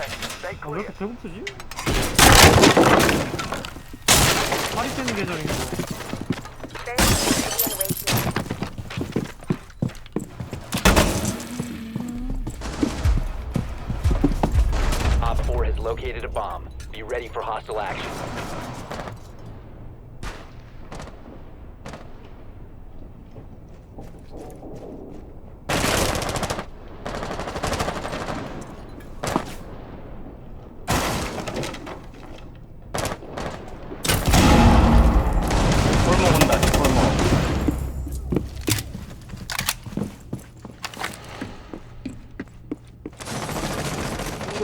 Stay 아, 왜 clear. 이렇게 배고프지? 파리 뜨는 계절인가 봐. Op 4 has located a bomb. Be ready for hostile action.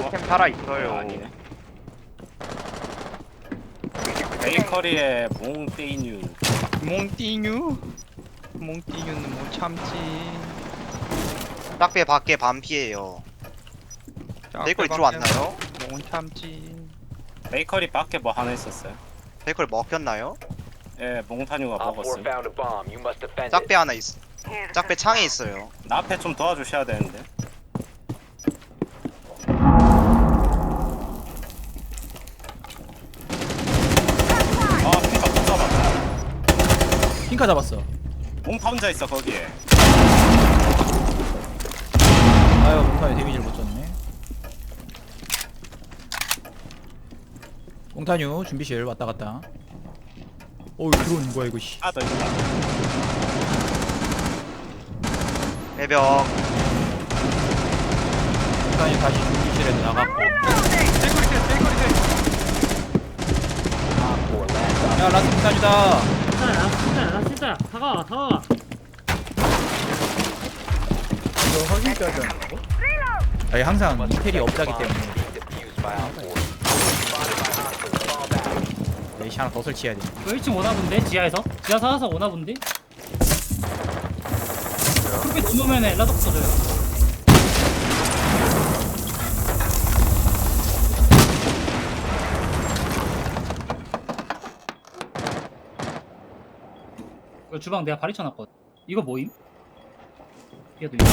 캠 살아 있어요. 아니네 베이커리의 몽테이뉴 몽띠뉴 몽띠뉴는 못 참지. 딱배 밖에 반피에요. 베이커리 들어왔나요? 못 참지. 베이커리 밖에 뭐 하나 있었어요 베이커리 먹혔나요? 예 몽타뉴가 Op 4 먹었어요 found a bomb. You must defend 짝배. 하나 있. 짝배 창에 있어요. 나 앞에 좀 도와주셔야 되는데 아 핑카 못 잡았다 핑카 잡았어. 몽타 혼자 있어 거기에 아유, 몽타에 데미지를 못 줬네. 몽타뉴 준비실 왔다 갔다. 어이 들어오는 거야 이거 씨. 아더 있다 배벽. 몽타뉴 다시 준비실에 나갔고. Op 4 last op. 야 라스 몽타뉴다. 나 진짜야, 나 진짜야. 다가와, 다가와. 이거 확인까지 안 하고? 아니 항상 이태리 업자기 때문에 being defused by Op 4. Spotted by hostiles. Fall back. 레이시 하나 더 설치해야 돼. 이거 1층 오나 본데? 지하에서? 지하 살아서 오나 본데? 그렇게 넘으면 엘라도 터져요. 이거 주방 내가 발이 쳐놨거든. 이거 뭐임? 얘도 이거.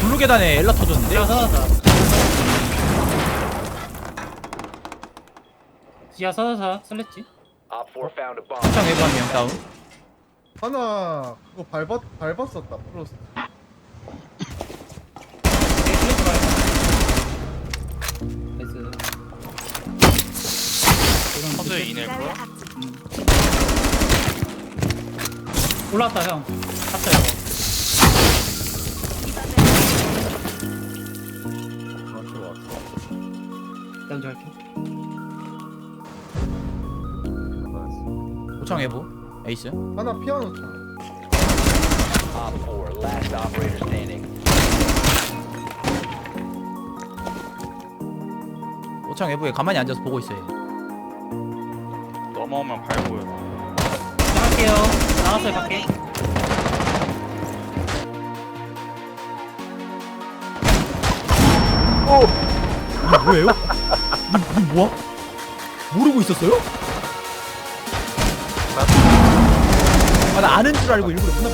블루 계단에 엘라 터졌는데? 지하 살아서. 지하 살아서 슬랬지? Op 4 found a bomb. 합창 외부 한명 다운. 하나 그거 밟았 밟았었다 프로스. 네, 선수의 이넬 프로. 올라왔다 형. 갔다 이거. 맞죠 왔어. 난 좋아할게. 고창 외부. 에이스. 하나 피아노 차. Op 4 last operator standing. 고창 외부에 가만히 앉아서 보고 있어요. 넘어오면 밟고요. 나갈게요. 나왔어요 밖에. 이게 뭐예요? 이, 이 뭐야? 모르고 있었어요? 아, 나 아는 줄 알고 일부러 끝나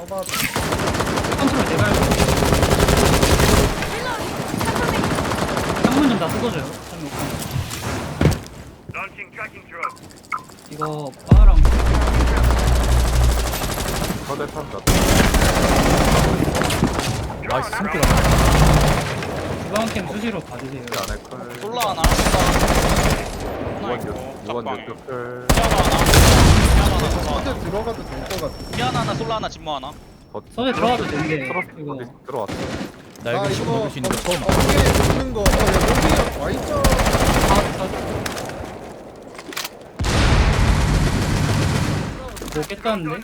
써봐. 컨트롤 내가 해볼게. 창문 좀다 뜯어줘요. 창문. 이거 바랑 나이스 스모크다. 주방캠 수시로 봐주세요. 솔라 하나. 하나 있고. 짝방에. 피아노 하나. 하나. 어제 들어가도 될 것 같아. 피아노 하나. 솔라 하나. 진모 하나. 손에 들어가도 되는데 이거 나 여기 지금 먹을 수 있는 거 처음. 어깨 붙는 거. 어, 야, 여기 와 있잖아. 뭐 깼다는데?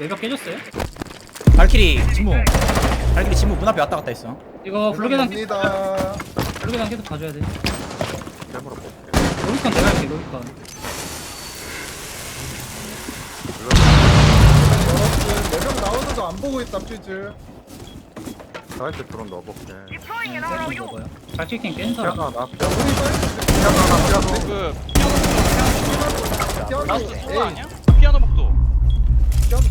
외벽 깨졌어요? 발키리 진무 발키리 진무 문 앞에 왔다 갔다 했어 이거 블루계단 갑니다. 블루계단 계속 봐줘야 돼 대보러 볼게. 로비컨 내가 할게 로비컨 여러분 내병 나오는도 안 보고 있다 퓨즈. 사이트 드론 넣어볼게. 깬 사람 피아노 하나, 야 우리 사이트 피아노 하나, 피아노. 그 피아노 복도 피아노 라스트 스포 에이 아니야? 피아노 복도 피아노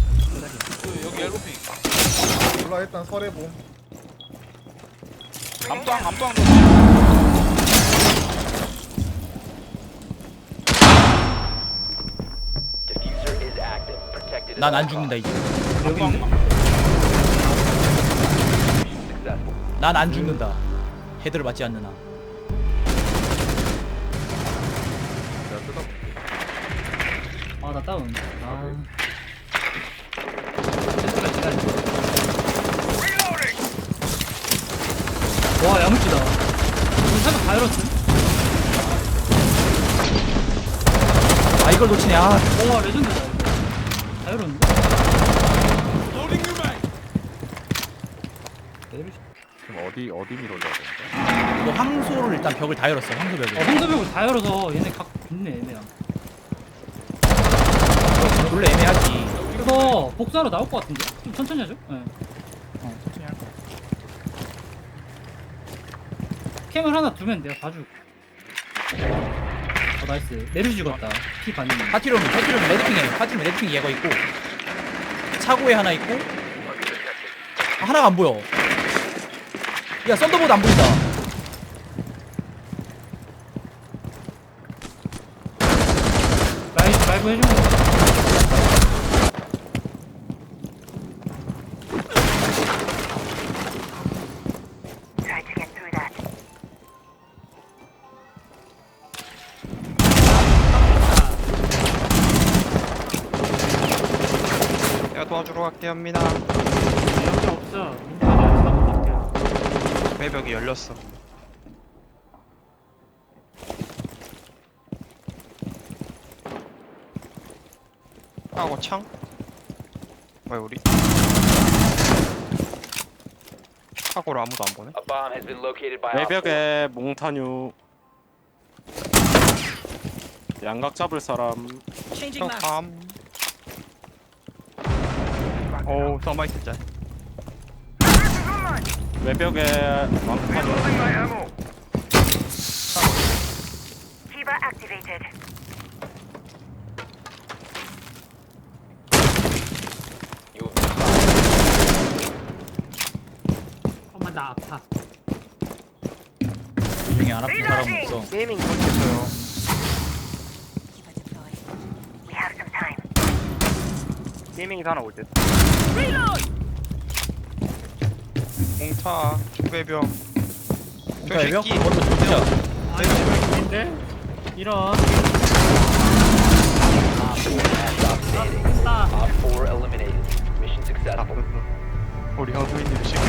그 여기 엘로핑 몰라 일단 설해 봄. 암빵 암빵 Diffuser is active. Protected. 난안 죽는다 이제 암빵. 난 안 죽는다. 헤드를 맞지 않는 한. 내가 뜯어볼게. 아나 다운. 아. 와 야무지다. 이거 살짝 바이러스? 아 이걸 놓치네. 아. 와 레전드다 이거 바이러스인데? 지금 어디 어디 밀어줘야 되는데? 이거 황소를 일단 벽을 다 열었어 황소 어, 벽을. 황소벽을 다 열어서 얘네 각 있네 얘네야. 원래 애매하지. 이거 복사로 나올 것 같은데? 좀 천천히 하죠? 네. 어 천천히 할 거야. 캠을 하나 두면 내가 봐줄 어 나이스. 내리 죽었다. 피 반응 파티룸 파티룸 레드핑에 파티룸 레드핑 얘가 있고 차고에 하나 있고 아, 하나가 안 보여 야 썬더보드 안 보인다. 라이브 라이브 내가 도와주러 갈게 합니다. 여기 없어 외벽이 열렸어. 하고 창? 왜 우리? 하고를 아무도 안 보네? A bomb has been located by Op four. 외벽에 몽타뉴. 양각 잡을 사람. 평감. 오, 서마이트 짤. 외벽에. Tiba activated. Spotted. 엄마 나 아파 이 중에 안 아픈 사람은 없어 게이밍 못했어요. Tiba deployed. We have some time. 게이밍이 하나 올 듯. 자 외벽 새끼. 먼저 조지자 아닌데? 이런 Op four eliminated. Mission successful. 우리 허브인님 시켜.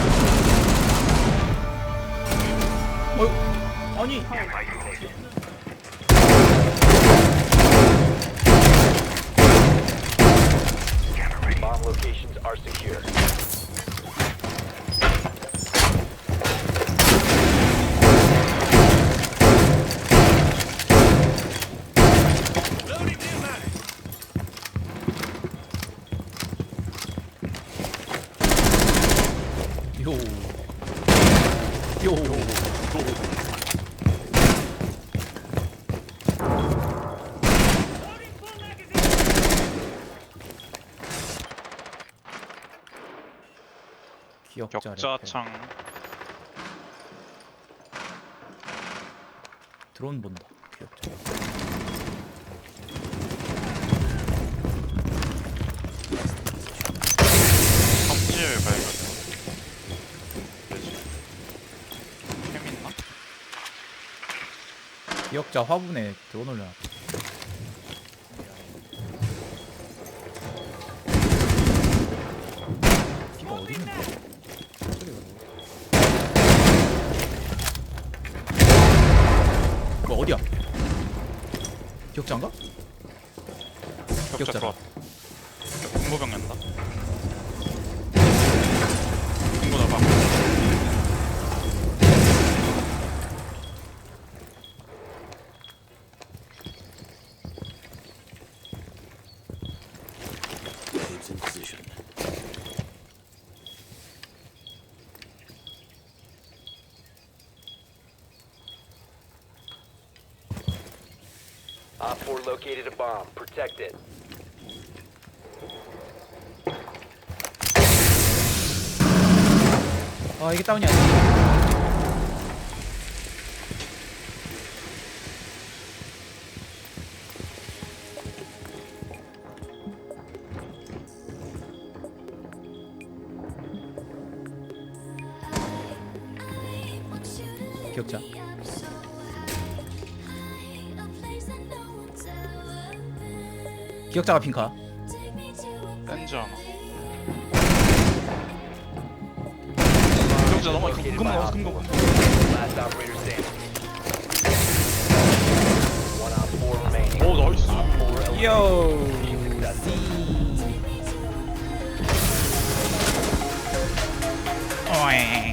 어 아니 Bomb locations are secure. 요요. 기억자 격자창. 드론 본다 기억자 섭지를 발견 되지 캠 있나? 기억자 화분에 드론 올려놨다 피가 어디 있는 거야? 이거 어디야? 기억자인가? 격자다. 들어왔다 4 located a bomb. Protect it. 아 이게 다운이 아니야 기억자 기억자가 핑카 렌즈 하나 기억자 넘어 Located 금금 Op 금금 4. Last operator standing. One Op 4 remaining. 오 나이스 Op 4 요. 어이